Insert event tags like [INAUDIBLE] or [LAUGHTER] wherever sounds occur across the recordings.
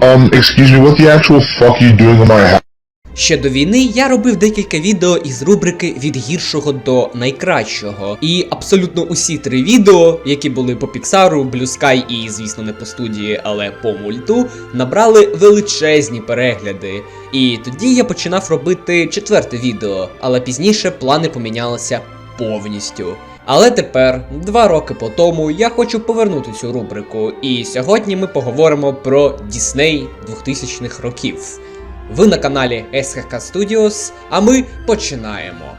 Um, excuse me, what the actual fuck you doing on my house? Ще до війни я робив декілька відео із рубрики від гіршого до найкращого. І абсолютно усі три відео, які були по Піксару, Sky і, звісно, не по студії, але по мульту, набрали величезні перегляди. І тоді я починав робити четверте відео, але пізніше плани помінялися повністю. Але тепер, два роки по тому, я хочу повернути цю рубрику, і сьогодні ми поговоримо про Дісней 2000-х років. Ви на каналі SHK Studios, а ми починаємо.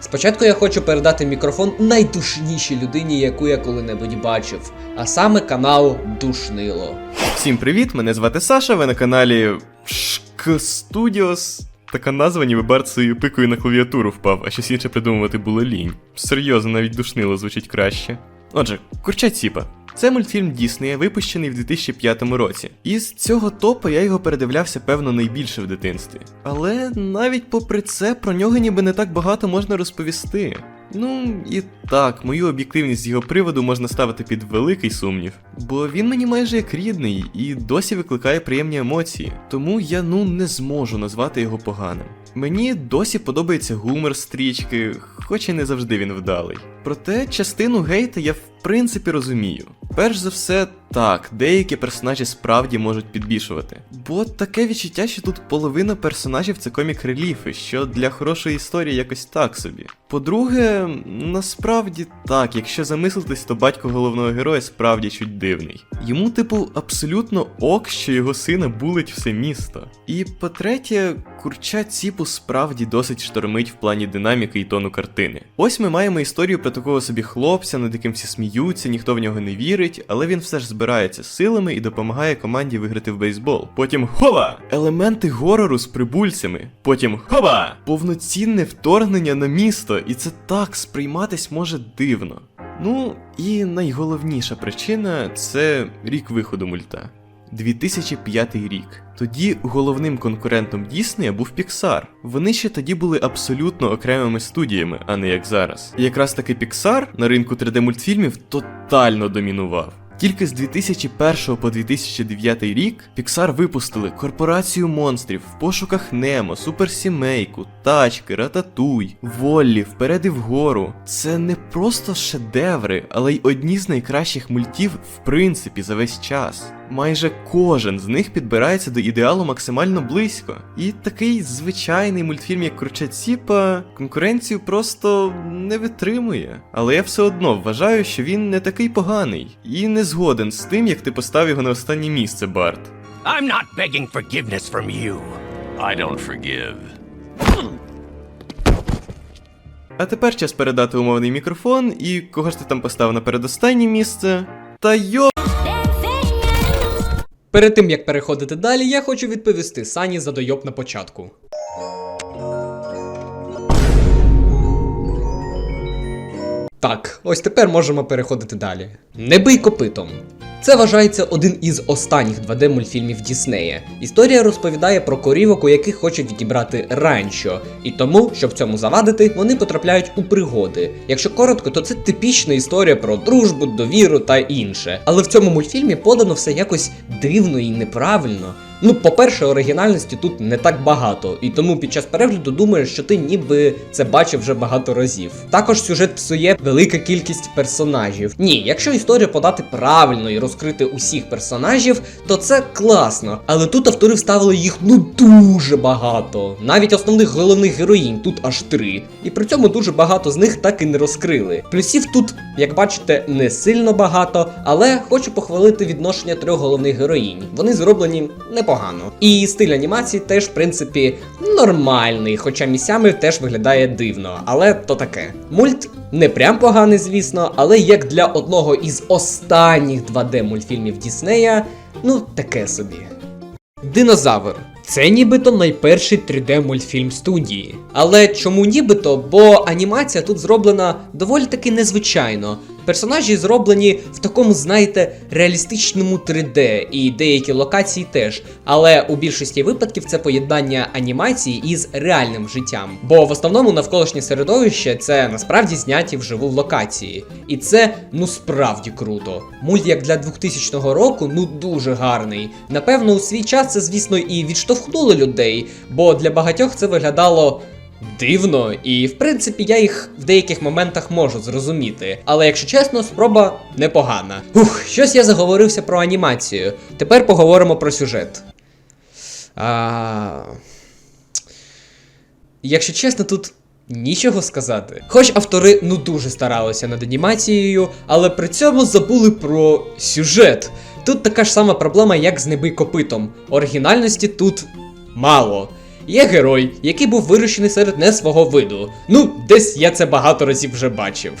Спочатку я хочу передати мікрофон найдушнішій людині, яку я коли-небудь бачив, а саме канал Душнило. Всім привіт! Мене звати Саша, ви на каналі Шк Studios. Така назва, ніби Барт своєю пикою на клавіатуру впав, а щось інше придумувати було лінь. Серйозно, навіть душнило звучить краще. Отже, Курча Ціпа. Це мультфільм Діснея, випущений в 2005 році. І з цього топу я його передивлявся, певно, найбільше в дитинстві. Але навіть попри це про нього ніби не так багато можна розповісти. Ну і так, мою об'єктивність з його приводу можна ставити під великий сумнів, бо він мені майже як рідний і досі викликає приємні емоції, тому я ну не зможу назвати його поганим. Мені досі подобається гумор стрічки, хоч і не завжди він вдалий. Проте частину гейта я в принципі розумію. Перш за все, так, деякі персонажі справді можуть підбільшувати. Бо таке відчуття, що тут половина персонажів це комік реліфи, що для хорошої історії якось так собі. По-друге, насправді так, якщо замислитись, то батько головного героя справді чуть дивний. Йому, типу, абсолютно ок, що його сина булить все місто. І по-третє, курча ціпу справді досить штормить в плані динаміки і тону картини. Ось ми маємо історію про такого собі хлопця, над яким всі сміються, ніхто в нього не вірить, але він все ж збирається силами і допомагає команді виграти в бейсбол. Потім хова! Елементи горору з прибульцями. Потім хова! Повноцінне вторгнення на місто, і це так сприйматись може дивно. Ну і найголовніша причина це рік виходу мульта. 2005 рік. Тоді головним конкурентом Діснея був Pixar. Вони ще тоді були абсолютно окремими студіями, а не як зараз. Якраз таки Pixar на ринку 3D мультфільмів тотально домінував. Тільки з 2001 по 2009 рік Pixar випустили корпорацію монстрів в пошуках Немо, суперсімейку, тачки, рататуй, Воллі, вперед і вгору. Це не просто шедеври, але й одні з найкращих мультів в принципі за весь час. Майже кожен з них підбирається до ідеалу максимально близько. І такий звичайний мультфільм, як Круча Ціпа, конкуренцію просто не витримує. Але я все одно вважаю, що він не такий поганий, і не згоден з тим, як ти поставив його на останнє місце, Барт. I'm not begging forgiveness from you. I don't forgive. А тепер час передати умовний мікрофон, і кого ж ти там поставив на передостаннє місце? Та йо. Перед тим як переходити далі, я хочу відповісти Сані за дойоб на початку. Так, ось тепер можемо переходити далі. Не бий копитом. Це вважається один із останніх 2D мультфільмів Діснея. Історія розповідає про корівок, у яких хочуть відібрати ранчо, і тому, щоб цьому завадити, вони потрапляють у пригоди. Якщо коротко, то це типічна історія про дружбу, довіру та інше. Але в цьому мультфільмі подано все якось дивно і неправильно. Ну, по-перше, оригінальності тут не так багато, і тому під час перегляду думаєш, що ти ніби це бачив вже багато разів. Також сюжет псує велика кількість персонажів. Ні, якщо історію подати правильно і розкрити усіх персонажів, то це класно. Але тут автори вставили їх ну дуже багато. Навіть основних головних героїнь тут аж три. І при цьому дуже багато з них так і не розкрили. Плюсів тут, як бачите, не сильно багато, але хочу похвалити відношення трьох головних героїнь. Вони зроблені непогано. І стиль анімації теж, в принципі, нормальний, хоча місцями теж виглядає дивно, але то таке. Мульт не прям поганий, звісно, але як для одного із останніх 2D мультфільмів Діснея, ну таке собі. Динозавр. Це нібито найперший 3D мультфільм студії. Але чому нібито? Бо анімація тут зроблена доволі таки незвичайно. Персонажі зроблені в такому, знаєте, реалістичному 3D, і деякі локації теж. Але у більшості випадків це поєднання анімації із реальним життям. Бо в основному навколишнє середовище це насправді зняті вживу в локації. І це ну справді круто. Мульт як для 2000 року ну дуже гарний. Напевно, у свій час це, звісно, і відштовхнуло людей, бо для багатьох це виглядало. Дивно, і в принципі я їх в деяких моментах можу зрозуміти. Але якщо чесно, спроба непогана. Ух, щось я заговорився про анімацію. Тепер поговоримо про сюжет. А... Якщо чесно, тут нічого сказати. Хоч автори ну дуже старалися над анімацією, але при цьому забули про сюжет. Тут така ж сама проблема, як з неби копитом. Оригінальності тут мало. Є герой, який був вирощений серед не свого виду. Ну, десь я це багато разів вже бачив.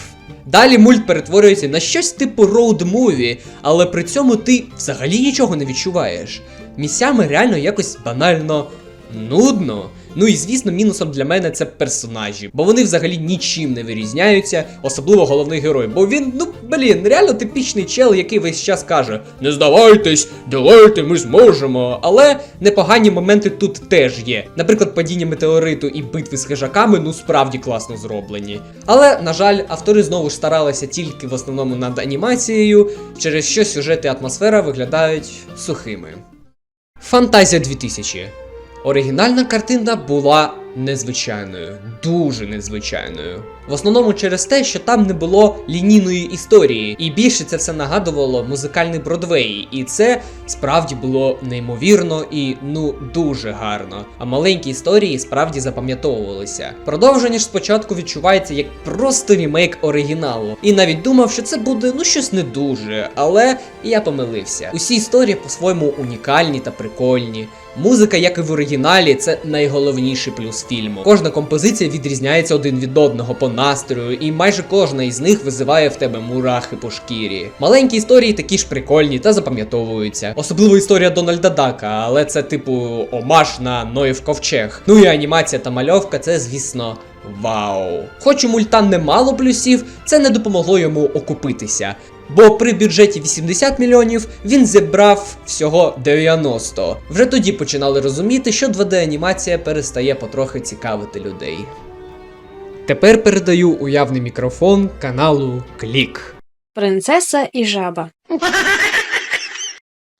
Далі мульт перетворюється на щось типу роуд-муві, але при цьому ти взагалі нічого не відчуваєш. Місцями реально якось банально нудно. Ну і звісно, мінусом для мене це персонажі, бо вони взагалі нічим не вирізняються, особливо головний герой. Бо він, ну блін, реально типічний чел, який весь час каже: Не здавайтесь, давайте, ми зможемо. Але непогані моменти тут теж є. Наприклад, падіння метеориту і битви з хижаками, ну справді класно зроблені. Але, на жаль, автори знову ж старалися тільки в основному над анімацією, через що сюжет і атмосфера виглядають сухими. Фантазія 2000. Оригінальна картина була незвичайною, дуже незвичайною. В основному через те, що там не було лінійної історії, і більше це все нагадувало музикальний Бродвей, і це справді було неймовірно і ну дуже гарно. А маленькі історії справді запам'ятовувалися. Продовження ж спочатку відчувається як просто ремейк оригіналу. І навіть думав, що це буде ну щось не дуже, але я помилився. Усі історії по-своєму унікальні та прикольні. Музика, як і в оригіналі, це найголовніший плюс фільму. Кожна композиція відрізняється один від одного по настрою, і майже кожна із них визиває в тебе мурахи по шкірі. Маленькі історії такі ж прикольні та запам'ятовуються. Особливо історія Дональда Дака, але це типу омаж на Ноїв ковчег. Ну і анімація та мальовка це, звісно. Вау! Хоч у мульта немало плюсів, це не допомогло йому окупитися. Бо при бюджеті 80 мільйонів він зібрав всього 90. Вже тоді починали розуміти, що 2D-анімація перестає потрохи цікавити людей. Тепер передаю уявний мікрофон каналу Клік. Принцеса і жаба. [LAUGHS]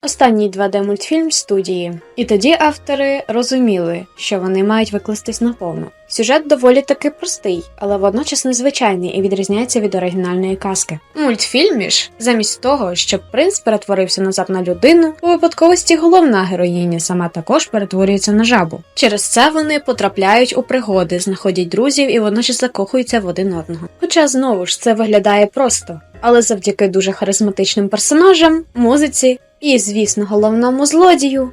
Останній 2D мультфільм студії. І тоді автори розуміли, що вони мають викластись наповну. Сюжет доволі таки простий, але водночас незвичайний і відрізняється від оригінальної казки. У мультфільмі ж, замість того, щоб принц перетворився назад на людину, у випадковості головна героїня сама також перетворюється на жабу. Через це вони потрапляють у пригоди, знаходять друзів і водночас закохуються в один одного. Хоча знову ж це виглядає просто, але завдяки дуже харизматичним персонажам, музиці і, звісно, головному злодію.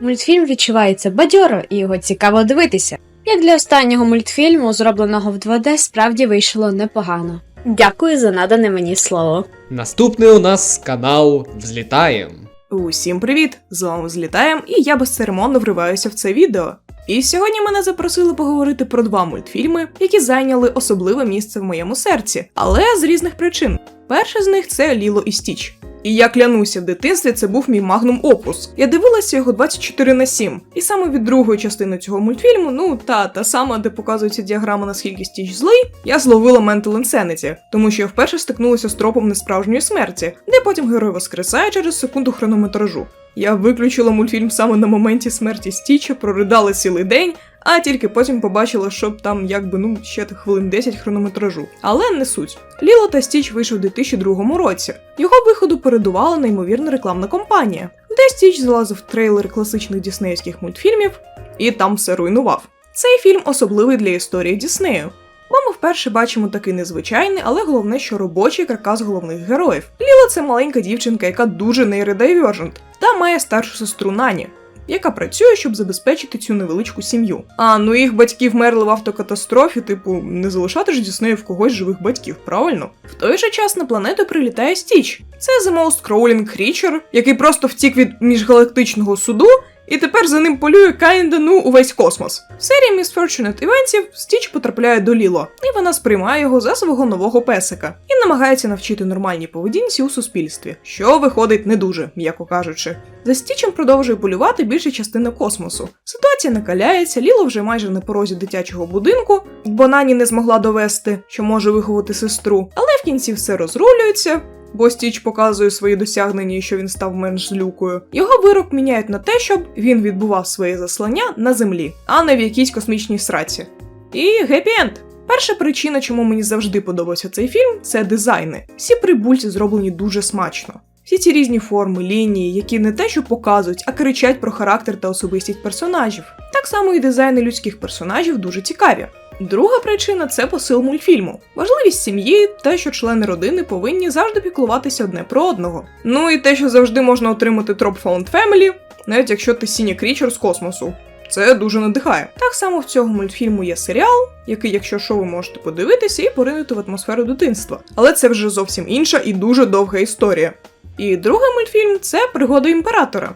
Мультфільм відчувається бадьоро і його цікаво дивитися. Як для останнього мультфільму, зробленого в 2D, справді вийшло непогано. Дякую за надане мені слово. Наступний у нас канал Взлітаєм. Усім привіт! З вами злітаєм, і я безцеремонно вриваюся в це відео. І сьогодні мене запросили поговорити про два мультфільми, які зайняли особливе місце в моєму серці, але з різних причин. Перше з них це Ліло і Стіч. І я клянуся, в дитинстві це був мій магнум опус. Я дивилася його 24 на 7. І саме від другої частини цього мультфільму, ну та та сама, де показується діаграма, наскільки стіч злий, я зловила Mental Insanity, тому що я вперше стикнулася з тропом несправжньої смерті, де потім герой воскресає через секунду хронометражу. Я виключила мультфільм саме на моменті смерті Стіча, проридала цілий день, а тільки потім побачила, що там якби ну ще хвилин 10 хронометражу. Але не суть. Ліло та Стіч вийшов у 2002 році. Його виходу передувала неймовірна рекламна кампанія, де Стіч залазив в трейлери класичних діснеївських мультфільмів і там все руйнував. Цей фільм особливий для історії Діснею. Бо ми вперше бачимо такий незвичайний, але головне, що робочий каркас головних героїв. Ліла це маленька дівчинка, яка дуже нейродайвержент, та має старшу сестру Нані. Яка працює, щоб забезпечити цю невеличку сім'ю. А ну їх батьки вмерли в автокатастрофі, типу, не залишати ж Діснею в когось живих батьків, правильно? В той же час на планету прилітає Стіч. Це The Most Crawling Creature, який просто втік від міжгалактичного суду. І тепер за ним полює Каїнда увесь космос. В серії Misfortunate івентів Стіч потрапляє до Ліло, і вона сприймає його за свого нового песика і намагається навчити нормальній поведінці у суспільстві, що виходить не дуже, м'яко кажучи. За Стічем продовжує полювати більша частина космосу. Ситуація накаляється, Ліло вже майже на порозі дитячого будинку, бо Нані не змогла довести, що може виховати сестру, але в кінці все розрулюється. Бо Стіч показує свої досягнення, і що він став менш злюкою. Його вирок міняють на те, щоб він відбував своє заслання на землі, а не в якійсь космічній сраці. І гепі-енд! Перша причина, чому мені завжди подобався цей фільм, це дизайни. Всі прибульці зроблені дуже смачно. Всі ці різні форми, лінії, які не те, що показують, а кричать про характер та особистість персонажів. Так само і дизайни людських персонажів дуже цікаві. Друга причина це посил мультфільму, важливість сім'ї, те, що члени родини повинні завжди піклуватися одне про одного. Ну і те, що завжди можна отримати троп Found Family, навіть якщо ти сіня крічер з космосу. Це дуже надихає. Так само в цього мультфільму є серіал, який, якщо що, ви можете подивитися і поринути в атмосферу дитинства. Але це вже зовсім інша і дуже довга історія. І другий мультфільм це пригода імператора.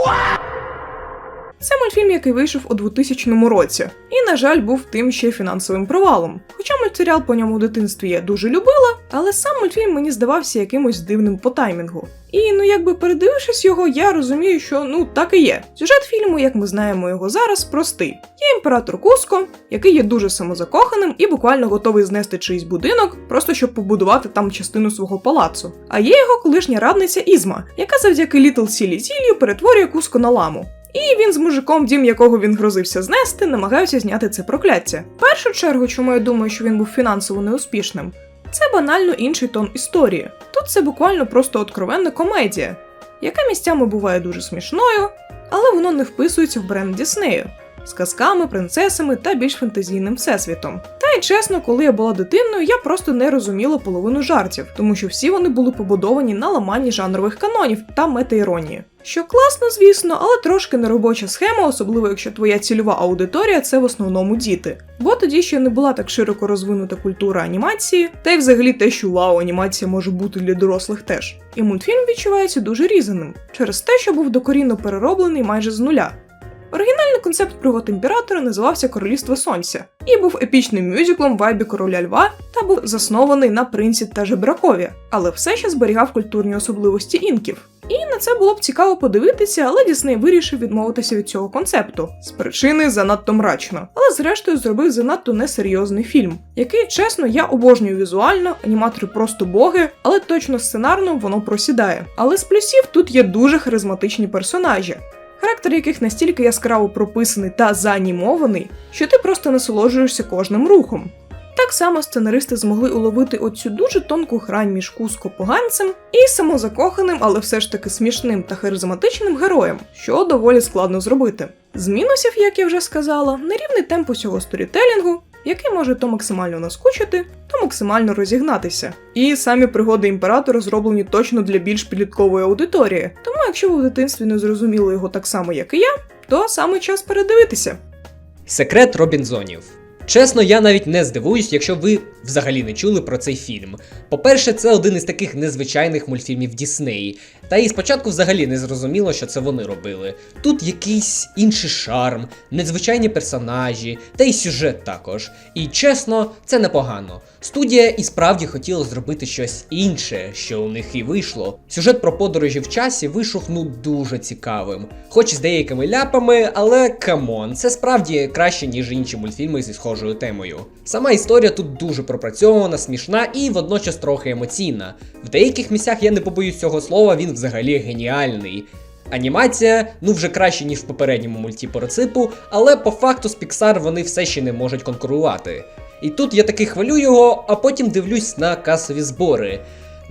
What? Це мультфільм, який вийшов у 2000 році, і, на жаль, був тим ще фінансовим провалом. Хоча мультсеріал по ньому в дитинстві я дуже любила, але сам мультфільм мені здавався якимось дивним по таймінгу. І ну якби передивившись його, я розумію, що ну так і є. Сюжет фільму, як ми знаємо його зараз, простий. Є імператор Куско, який є дуже самозакоханим і буквально готовий знести чийсь будинок, просто щоб побудувати там частину свого палацу. А є його колишня радниця Ізма, яка завдяки Літл Сілі Зілію перетворює Куско на ламу. І він з мужиком, дім якого він грозився знести, намагаються зняти це прокляття. В першу чергу, чому я думаю, що він був фінансово неуспішним, це банально інший тон історії. Тут це буквально просто откровенна комедія, яка місцями буває дуже смішною, але воно не вписується в бренд Діснею з казками, принцесами та більш фантазійним всесвітом. Та й чесно, коли я була дитиною, я просто не розуміла половину жартів, тому що всі вони були побудовані на ламанні жанрових канонів та метаіронії. Що класно, звісно, але трошки неробоча схема, особливо якщо твоя цільова аудиторія це в основному діти. Бо тоді ще не була так широко розвинута культура анімації, та й взагалі те, що вау, анімація може бути для дорослих теж. І мультфільм відчувається дуже різаним через те, що був докорінно перероблений майже з нуля. Оригінальний концепт пригод імператора називався Королівство Сонця і був епічним мюзиклом вайбі короля льва та був заснований на принці та жебракові, але все ще зберігав культурні особливості інків. І на це було б цікаво подивитися, але Дісней вирішив відмовитися від цього концепту з причини занадто мрачно, але зрештою зробив занадто несерйозний фільм, який, чесно, я обожнюю візуально, аніматори просто боги, але точно сценарно воно просідає. Але з плюсів тут є дуже харизматичні персонажі характер яких настільки яскраво прописаний та заанімований, що ти просто насолоджуєшся кожним рухом. Так само сценаристи змогли уловити оцю дуже тонку грань між куско поганцем і самозакоханим, але все ж таки смішним та харизматичним героєм, що доволі складно зробити. З мінусів, як я вже сказала, нерівний темп усього сторітелінгу, який може то максимально наскучити, то максимально розігнатися. І самі пригоди імператора зроблені точно для більш підліткової аудиторії. Тому, якщо ви в дитинстві не зрозуміли його так само, як і я, то саме час передивитися. Секрет Робінзонів. Чесно, я навіть не здивуюсь, якщо ви взагалі не чули про цей фільм. По-перше, це один із таких незвичайних мультфільмів Діснеї. Та і спочатку взагалі не зрозуміло, що це вони робили. Тут якийсь інший шарм, незвичайні персонажі, та й сюжет також. І чесно, це непогано. Студія і справді хотіла зробити щось інше, що у них і вийшло. Сюжет про подорожі в часі вийшов ну дуже цікавим, хоч з деякими ляпами, але камон, це справді краще, ніж інші мультфільми зі схожою темою. Сама історія тут дуже пропрацьована, смішна і водночас трохи емоційна. В деяких місцях я не побоюсь цього слова, він взагалі геніальний. Анімація, ну вже краще, ніж в попередньому мульті по але по факту з Pixar вони все ще не можуть конкурувати. І тут я таки хвалю його, а потім дивлюсь на касові збори.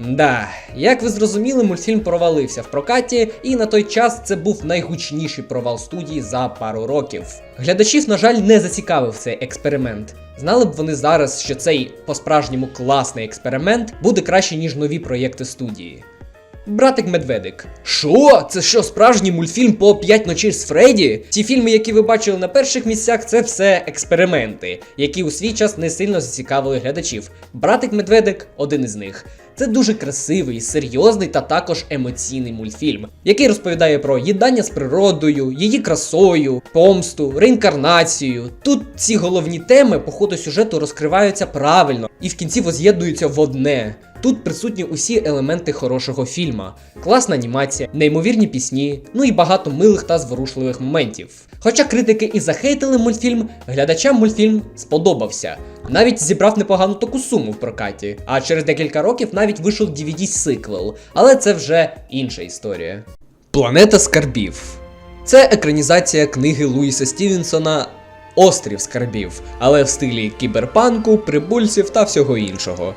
Да, як ви зрозуміли, мультфільм провалився в прокаті, і на той час це був найгучніший провал студії за пару років. Глядачів, на жаль, не зацікавив цей експеримент. Знали б вони зараз, що цей по-справжньому класний експеримент буде краще, ніж нові проєкти студії. Братик Медведик. Що? Це що, справжній мультфільм по 5 ночей з Фредді? Ті фільми, які ви бачили на перших місцях, це все експерименти, які у свій час не сильно зацікавили глядачів. Братик Медведик один із них. Це дуже красивий, серйозний та також емоційний мультфільм, який розповідає про їдання з природою, її красою, помсту, реінкарнацію. Тут ці головні теми по ходу сюжету розкриваються правильно і в кінці воз'єднуються в одне. Тут присутні усі елементи хорошого фільма: класна анімація, неймовірні пісні, ну і багато милих та зворушливих моментів. Хоча критики і захейтили мультфільм, глядачам мультфільм сподобався. Навіть зібрав непогану таку суму в прокаті, а через декілька років навіть вийшов DVD-сиквел, але це вже інша історія. Планета скарбів. Це екранізація книги Луїса Стівенсона Острів скарбів, але в стилі кіберпанку, прибульців та всього іншого.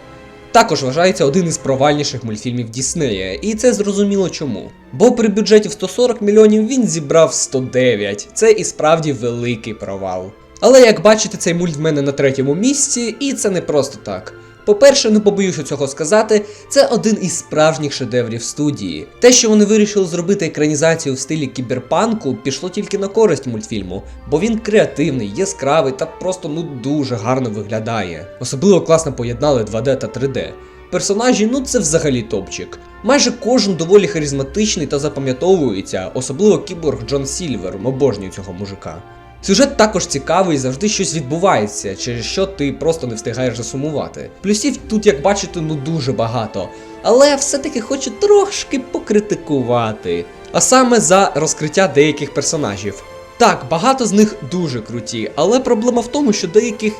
Також вважається один із провальніших мультфільмів Діснея, і це зрозуміло чому. Бо при бюджеті в 140 мільйонів він зібрав 109. Це і справді великий провал. Але як бачите, цей мульт в мене на третьому місці, і це не просто так. По-перше, не побоюся цього сказати, це один із справжніх шедеврів студії. Те, що вони вирішили зробити екранізацію в стилі кіберпанку, пішло тільки на користь мультфільму, бо він креативний, яскравий та просто ну дуже гарно виглядає. Особливо класно поєднали 2D та 3D. Персонажі, ну це взагалі топчик. Майже кожен доволі харизматичний та запам'ятовується, особливо кіборг Джон Сільвер, обожнюю цього мужика. Сюжет також цікавий, завжди щось відбувається, через що ти просто не встигаєш засумувати. Плюсів тут, як бачите, ну дуже багато. Але все-таки хочу трошки покритикувати. А саме за розкриття деяких персонажів. Так, багато з них дуже круті, але проблема в тому, що деяких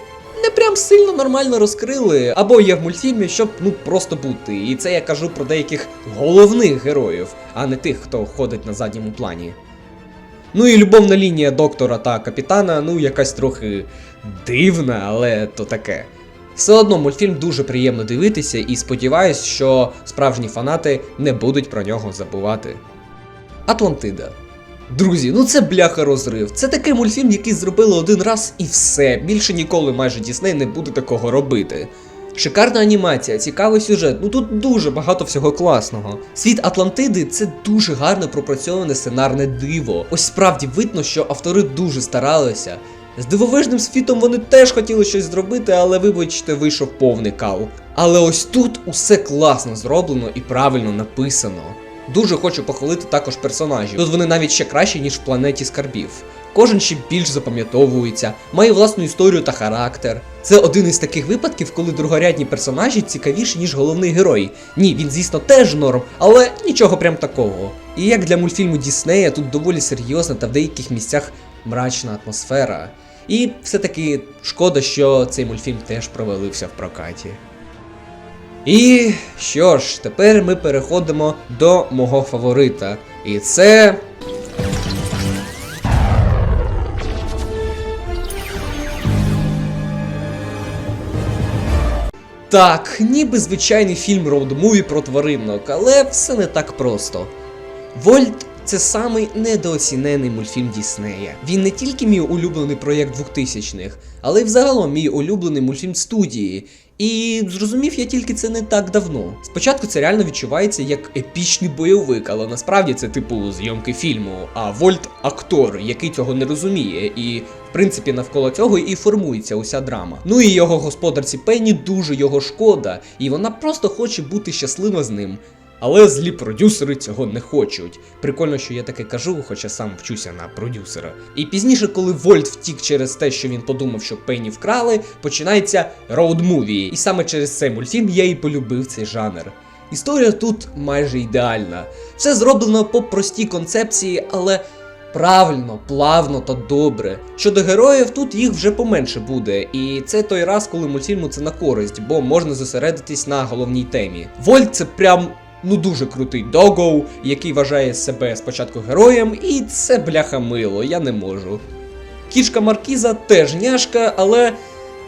не прям сильно нормально розкрили, або є в мультфільмі, щоб ну просто бути. І це я кажу про деяких головних героїв, а не тих, хто ходить на задньому плані. Ну і любовна лінія доктора та капітана, ну якась трохи дивна, але то таке. Все одно мультфільм дуже приємно дивитися, і сподіваюсь, що справжні фанати не будуть про нього забувати. Атлантида. Друзі, ну це бляха розрив. Це такий мультфільм, який зробили один раз і все. Більше ніколи майже Дісней не буде такого робити. Шикарна анімація, цікавий сюжет, ну тут дуже багато всього класного. Світ Атлантиди це дуже гарно пропрацьоване сценарне диво. Ось справді видно, що автори дуже старалися. З дивовижним світом вони теж хотіли щось зробити, але вибачте, вийшов повний кал. Але ось тут усе класно зроблено і правильно написано. Дуже хочу похвалити також персонажів. Тут вони навіть ще кращі, ніж в планеті скарбів. Кожен ще більш запам'ятовується, має власну історію та характер. Це один із таких випадків, коли другорядні персонажі цікавіші, ніж головний герой. Ні, він, звісно, теж норм, але нічого прям такого. І як для мультфільму Діснея, тут доволі серйозна та в деяких місцях мрачна атмосфера. І все-таки шкода, що цей мультфільм теж провалився в прокаті. І що ж, тепер ми переходимо до мого фаворита. І це. Так, ніби звичайний фільм роуд-муві про тваринок, але все не так просто. Вольт це самий недооцінений мультфільм Діснея. Він не тільки мій улюблений проєкт 2000-х, але й взагалом мій улюблений мультфільм студії. І зрозумів я тільки це не так давно. Спочатку це реально відчувається як епічний бойовик, але насправді це типу зйомки фільму. А Вольт актор, який цього не розуміє, і в принципі навколо цього і формується уся драма. Ну і його господарці Пенні дуже його шкода, і вона просто хоче бути щаслива з ним. Але злі продюсери цього не хочуть. Прикольно, що я таке кажу, хоча сам вчуся на продюсера. І пізніше, коли Вольт втік через те, що він подумав, що Пенні вкрали, починається роуд-муві. І саме через цей мультфільм я і полюбив цей жанр. Історія тут майже ідеальна. Все зроблено по простій концепції, але правильно, плавно та добре. Щодо героїв, тут їх вже поменше буде, і це той раз, коли мультфільму це на користь, бо можна зосередитись на головній темі. Вольт це прям. Ну дуже крутий догоу, який вважає себе спочатку героєм, і це бляха мило, я не можу. Кішка Маркіза теж няшка, але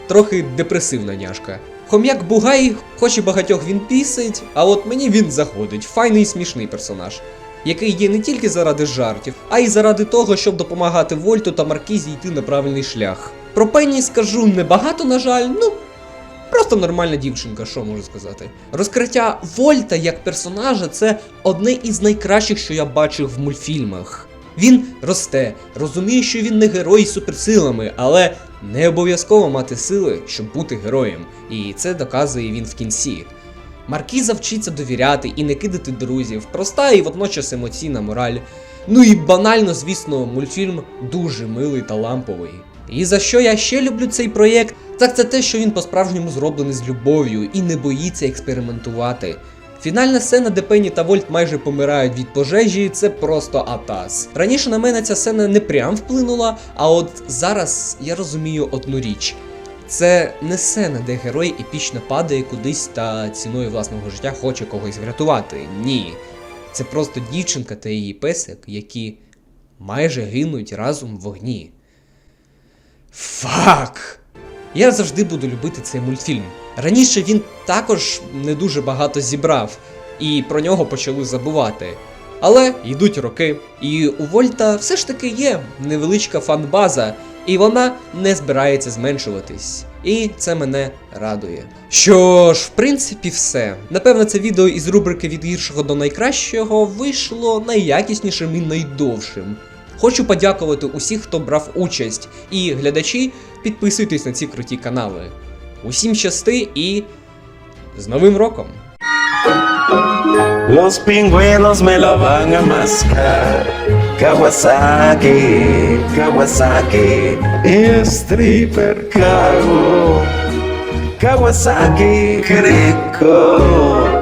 трохи депресивна няшка. Хом'як Бугай, хоч і багатьох він пісить, а от мені він заходить. Файний смішний персонаж, який є не тільки заради жартів, а й заради того, щоб допомагати Вольту та Маркізі йти на правильний шлях. Про Пенні скажу небагато, на жаль, ну. Просто нормальна дівчинка, що можу сказати. Розкриття Вольта як персонажа це одне із найкращих, що я бачив в мультфільмах. Він росте, розуміє, що він не герой з суперсилами, але не обов'язково мати сили, щоб бути героєм. І це доказує він в кінці. Маркіза вчиться довіряти і не кидати друзів, проста і водночас емоційна мораль. Ну і банально, звісно, мультфільм дуже милий та ламповий. І за що я ще люблю цей проєкт, так це те, що він по-справжньому зроблений з любов'ю і не боїться експериментувати. Фінальна сцена, де Пенні та Вольт майже помирають від пожежі, це просто атас. Раніше на мене ця сцена не прям вплинула, а от зараз я розумію одну річ. Це не сцена, де герой епічно падає кудись та ціною власного життя хоче когось врятувати. Ні. Це просто дівчинка та її песик, які майже гинуть разом в вогні. Фак! Я завжди буду любити цей мультфільм. Раніше він також не дуже багато зібрав, і про нього почали забувати. Але йдуть роки, і у Вольта все ж таки є невеличка фан-база, і вона не збирається зменшуватись. І це мене радує. Що ж, в принципі, все. Напевно, це відео із рубрики від гіршого до найкращого вийшло найякіснішим і найдовшим. Хочу подякувати усіх, хто брав участь, і глядачі, підписуйтесь на ці круті канали. Усім щасти і з Новим роком! Los pingüinos me lo van a mascar. Kawasaki, Kawasaki, stripper cago. Kawasaki, rico.